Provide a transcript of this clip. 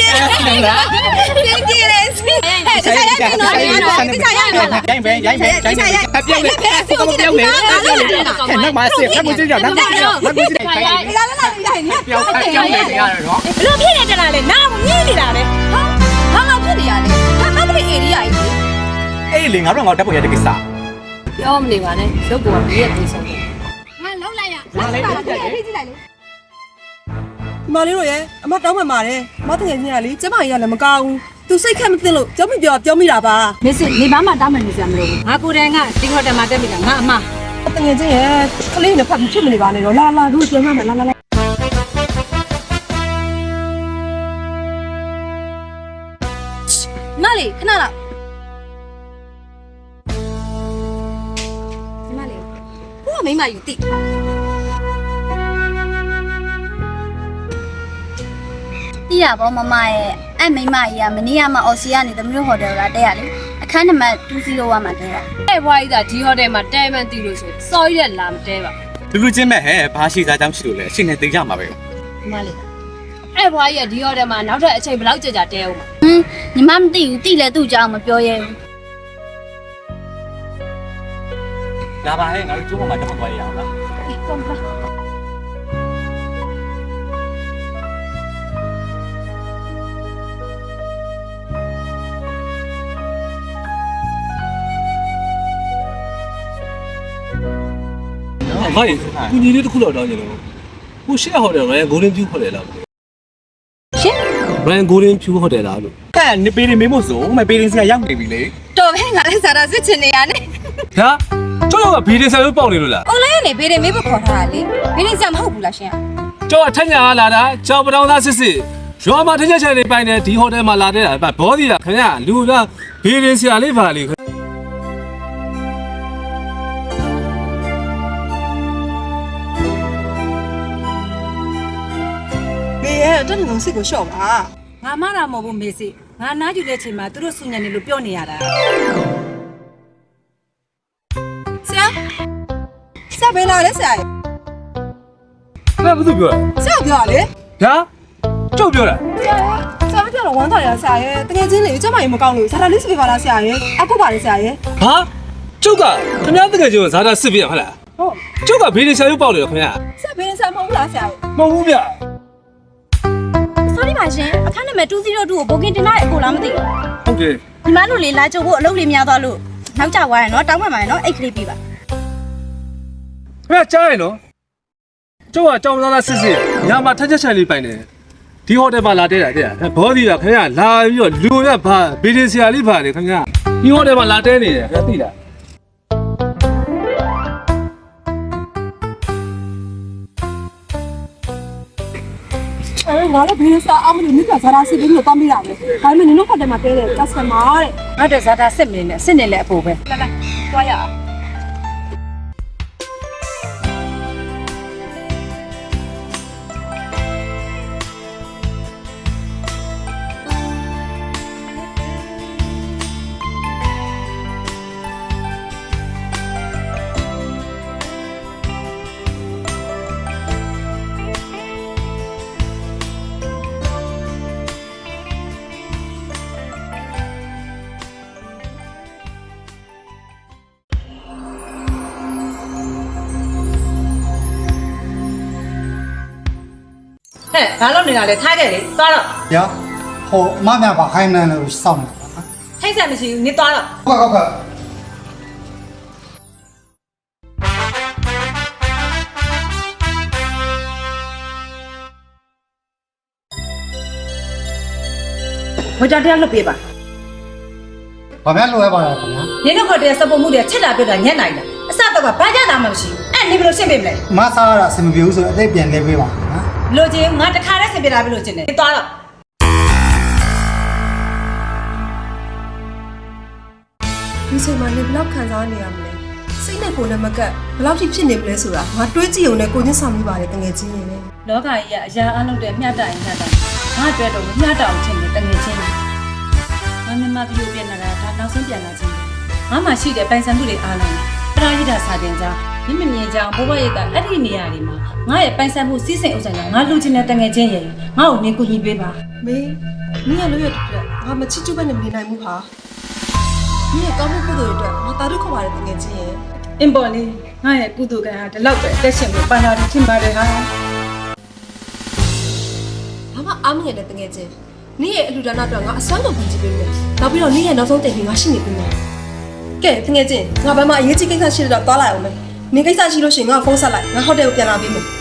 လက်ပြောစင်ပြေစင်ပြေစင်ပြေလေစင်ပြေတခြားရရင်တော့တခြားရရင်တော့ရိုင်းပဲရိုင်းပဲရိုင်းပဲအပြောင်းလေကိုမပြောင်းလေခက်နောက်မှာစစ်ခက်မှုစစ်ကြောက်နောက်ကိုနောက်ကိုစစ်ခိုင်းဒီလားလားရိုင်းနေပြောင်းခက်ပြောင်းနေရတော့ဘလို့ဖြစ်နေကြလားလေနားမမြင်နေတာပဲဟာဟာငါဖြစ်နေရလေဟာမတ်တရီဧရိယာကြီးအေးလေငါတို့ငါတက်ပေါ်ရတဲ့ကိစ္စပြောမနေပါနဲ့ရုပ်ပေါ်ကဘေးရဲ့တေးဆုံးတယ်ငါလုံးလိုက်ရလုံးလိုက်ရကြည့်ကြည့်လိုက်လေဒီ မလေးတို့ရဲ့အမတောင်းမှန်ပါတယ်မတငယ်ချင်းကလေကျမကြီးကလည်းမကောင်းဘူးသူစိတ်ခက်မသိလို့ကြောက်မပြောပြောမိတာပါမစ်စစ်နေပါမှတောင်းမှန်နေစရာမလိုဘူးငါကိုယ်တိုင်ကဒီဟိုတယ်မှာတက်ပြီလားငါအမတငယ်ချင်းရဲ့ကလေးနဲ့ဖတ်မဖြစ်မနေပါနဲ့တော့လာလာတို့ပြန်မှမယ်လာလာလာမလေးခဏလောက်ဒီမလေးဟိုကမိမယူတိ ရပါမမရဲ့အဲ့မိမကြီးကမနေ့ကမှအော်စီကနေသမီးတို့ဟိုတယ်ကတက်ရလေအခန်းနံပါတ်201မှာတက်ရအဲ့ဘွားကြီးကဒီဟိုတယ်မှာတဲမှန်တီလို့ဆိုစော်ရတဲ့လာမတဲပါလူလူချင်းမဲ့ဟဲ့ဘာရှိသားကြောင့်ရှိလို့လဲအရှင်နဲ့သိကြမှာပဲဒီမလေးအဲ့ဘွားကြီးကဒီဟိုတယ်မှာနောက်ထပ်အချိန်ဘယ်လောက်ကြာကြာတဲအောင်မဟင်းညီမမသိဘူးတိလဲသူ့ကြောင့်မပြောရဲဘူးလာပါဟဲ့ငါတို့ကျိုးပေါ်မှာတက်ပေါ်ရအောင်လားကောင်းပါ အဖိုင်ကူညီလေးတစ်ခုတော့တောင်းကြလို့ကိုရှေ့ဟိုတယ်ရိုင်ဂိုလင်ဖြူဟိုတယ်လားရှင်းရိုင်ဂိုလင်ဖြူဟိုတယ်လားလို့ဟဲ့နေပေးနေမေးမို့ဆိုမပေးရင်ဆရာရောက်နေပြီလေတော်ပဲငါလည်းစားတာစစ်ချင်နေရနဲ့ဟာကျောင်းကဘီဒီဆယ်လို့ပေါက်နေလို့လားအွန်လိုင်းကနေဘေးတွေမေးဖို့ခေါ်ထားတာလေဘေးတွေစမဟုတ်ဘူးလားရှင်ကျောင်းကထက်ညာလာတာကျောင်းပတောင်းသားစစ်စစ်ရွာမှာထက်ချက်ချက်လေးပိုင်တယ်ဒီဟိုတယ်မှာလာတဲ့တာဘောဒီလားခင်ဗျာလူလားဘီဒီဆရာလေးပါလေ ရဲ့တက်နေလုံးစိတ်ကိုလျှော့ပါငါမတာမဟုတ်ဘူးမေစစ်ငါနားယူတဲ့အချိန်မှာသူတို့စုညံနေလို့ပြောနေရတာဆရာဆရာဘယ်လာလဲဆရာဘယ်သူပြောဆရာပြောရလေဟာကျောင်းပြောတာဆရာမပြောတော့ဝမ်းသာရဆရာရဲ့တငယ်ချင်းလေကျမကြီးမကောင်းလို့ဇာတာလေးစပြပါလားဆရာရဲ့အခုပါလေဆရာရဲ့ဟာကျောက်ကခင်ဗျားတကယ်ကျောင်းဇာတာစစ်ပြဟုတ်လားဟုတ်ကျောက်ကဘီဒီဆယ်လို့ပေါက်နေလို့ခင်ဗျာဆရာဘယ်နဲ့ဆရာမဟုတ်ဘူးလားဆရာရဲ့မဟုတ်ဘူးဗျ ဆောရီပါရှင်အခန်းနံပါတ်202ကိုဘိုကင်တင်လာရဲ့အကိုလားမသိဘူးဟုတ်တယ်ညီမတို့လေလာကြုံဖို့အလုပ်လေးများသွားလို့နောက်ကျသွားရင်တော့တောင်းမှန်ပါရင်တော့အိတ်ကလေးပြပါခင်ဗျာကြားရနော်ကျောက်ကကျောင်းသားသားစစ်စစ်ညမှာထက်ချက်ချက်လေးပိုင်တယ်ဒီဟိုတယ်မှာလာတဲ့တာတဲ့ဘောဒီကခင်ဗျာလာပြီးတော့လူရဘာဘီဒီဆရာလေးပါလေခင်ဗျာဒီဟိုတယ်မှာလာတဲနေတယ်ခင်ဗျာသိလား ငါလည်းဘယ်နဲ့ဆရာအမလို့မိကဇာတာစစ်ပြီးလို့တောင်းမိတာပဲဒါပေမဲ့နင်တို့ဟိုတယ်မှာတဲတဲ့ customer တဲ့ငါတဲ့ဇာတာစစ်မနေနဲ့စစ်နေလဲအဖို့ပဲလာလာသွားရအောင် ဟဲ့ဘာလို့နေတာလဲထားခဲ့လေသွားတော့။ရောဟိုအမများပါခိုင်းနေလို့စောင့်နေတာပါနော်ထိတ်ဆက်မရှိဘူးနေသွားတော့။ဟုတ်ကဲ့ဟုတ်ကဲ့ဝကြတရားလွတ်ပေးပါ။ဘာများလိုရပါလဲခင်ဗျာနင်တို့ကတည်းကစပုံမှုတွေချက်တာပြတာညက်နိုင်တာအစတော့ကဘာကြတာမှမရှိဘူးအဲ့နေဘယ်လိုရှင်းပေးမလဲ။အမစားရတာအဆင်မပြေဘူးဆိုတော့အသိပြန်လဲပေးပါခင်ဗျာ လိုချင်ငါတခါတည်းဆင်ပြတာပဲလို့ချင်တယ်နေသွားတော့ဒီချိန်မှာနေဘယ်လောက်ခံစားနေရမလဲစိတ်နဲ့ကိုယ်နဲ့မကပ်ဘယ်လောက်ထိဖြစ်နေမလဲဆိုတာငါတွေးကြည့်ုံနဲ့ကိုချင်းဆောင်မိပါတယ်တငယ်ချင်းနေနဲ့လောကကြီးကအရာအလုပ်တဲ့မျှတရင်မျှတငါအတွက်တော့မျှတအောင်ချင်တယ်တငယ်ချင်းငါမြန်မာပြည်ကိုပြန်လာတာဒါနောက်ဆုံးပြန်လာချင်းငါမှရှိတဲ့ပိုင်ဆိုင်မှုတွေအားလုံးပရာဟိတစာတင်ကြား ဒီမမြင်ကြအောင်ဘိုးဘရိတ်ကအဲ့ဒီနေရာတွေမှာငါရဲ့ပိုင်ဆိုင်မှုစီးစိမ်ဥစ္စာကငါလူချင်းတဲ့တငယ်ချင်းရဲ့ငါ့ကိုနေကူညီပေးပါမေနင်ရဲ့လို့ရတဲ့အတွက်ငါမချစ်ချူပဲနဲ့မနေနိုင်ဘူးဟာနင်ရဲ့ကောင်းမှုကုသိုလ်တွေအတွက်ငါတာတို့ခေါ်ပါတယ်တကယ်ချင်းရဲ့အင်ပေါ်လေးငါရဲ့ကုသိုလ်ကံဟာဒီလောက်ပဲအသက်ရှင်ကိုပန်လာတယ်ထင်ပါတယ်ဟာဘာမှအားမငယ်တဲ့တကယ်ချင်းနင်ရဲ့အလူဒါနအတွက်ငါအစွမ်းကုန်ပြင်ကြည့်ပေးမယ်နောက်ပြီးတော့နင်ရဲ့နောက်ဆုံးတိတ်ပြီးငါရှိနေပြီမယ်ကဲတကယ်ချင်းငါဘာမှအရေးကြီးကိစ္စရှိတော့သွားလိုက်အောင်မယ် နင်ကိစ္စရှိလို့ရှိရင်ငါဖုန်းဆက်လိုက်ငါဟိုတယ်ကိုပြန်လာပေးမယ်